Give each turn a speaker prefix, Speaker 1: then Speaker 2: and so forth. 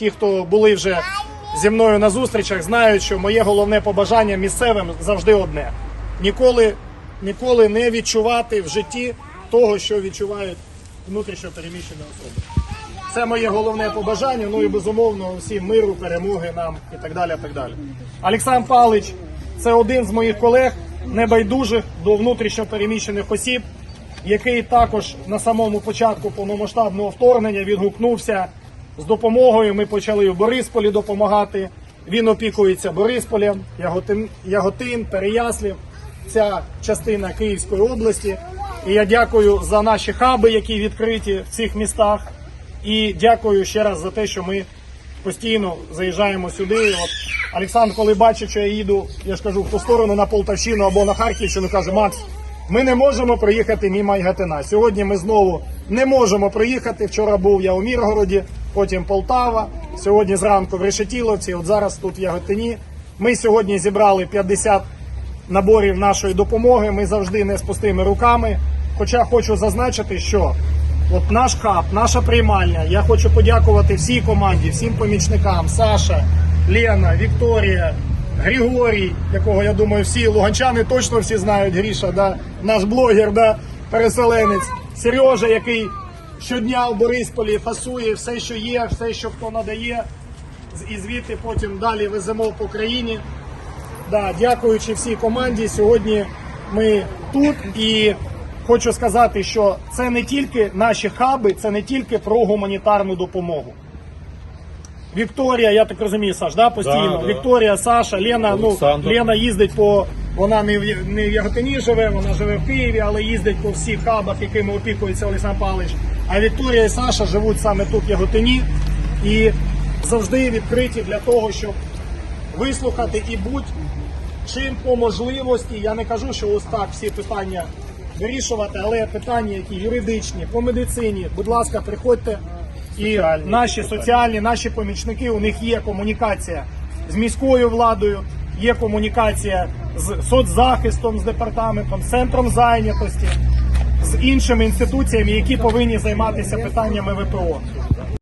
Speaker 1: ті, хто були вже зі мною на зустрічах, знають, що моє головне побажання місцевим завжди одне: ніколи, ніколи не відчувати в житті того, що відчувають внутрішньо переміщені особи. Це моє головне побажання. Ну і безумовно всім миру, перемоги нам і так далі. Так далі. Олександр Павлович це один з моїх колег, небайдужих до внутрішньо переміщених осіб, який також на самому початку повномасштабного вторгнення відгукнувся з допомогою. Ми почали в Борисполі допомагати. Він опікується Борисполем, Яготин, Яготин Переяслів, ця частина Київської області. І я дякую за наші хаби, які відкриті в цих містах. І дякую ще раз за те, що ми постійно заїжджаємо сюди. От Олександр, коли бачить, що я їду, я ж кажу, в ту сторону на Полтавщину або на Харківщину, каже, Макс, ми не можемо проїхати мимо Яготина. Сьогодні ми знову не можемо проїхати. Вчора був я у Міргороді, потім Полтава. Сьогодні зранку в Решетіловці, от зараз тут в Яготині. Ми сьогодні зібрали 50 наборів нашої допомоги. Ми завжди не з пустими руками. Хоча хочу зазначити, що от наш хаб, наша приймальня. Я хочу подякувати всій команді, всім помічникам: Саша, Лена, Вікторія, Григорій, якого я думаю, всі луганчани точно всі знають. Гріша, да? наш блогер, да? переселенець, Сережа, який щодня в Борисполі фасує все, що є, все, що хто надає, і звідти потім далі веземо по країні. Да, дякуючи всій команді, сьогодні ми тут і хочу сказати, що це не тільки наші хаби, це не тільки про гуманітарну допомогу. Вікторія, я так розумію, Саш, да, постійно.
Speaker 2: Да, да.
Speaker 1: Вікторія, Саша, Лена, ну, Лена їздить по. Вона не в, не в Яготині живе, вона живе в Києві, але їздить по всіх хабах, якими опікується Олександр Павлович. А Вікторія і Саша живуть саме тут, в Яготині, і завжди відкриті для того, щоб вислухати і будь чим по можливості. Я не кажу, що ось так всі питання вирішувати, але питання, які юридичні, по медицині, будь ласка, приходьте. І наші соціальні, наші помічники, у них є комунікація з міською владою, є комунікація з соцзахистом, з департаментом, з центром зайнятості, з іншими інституціями, які повинні займатися питаннями ВПО.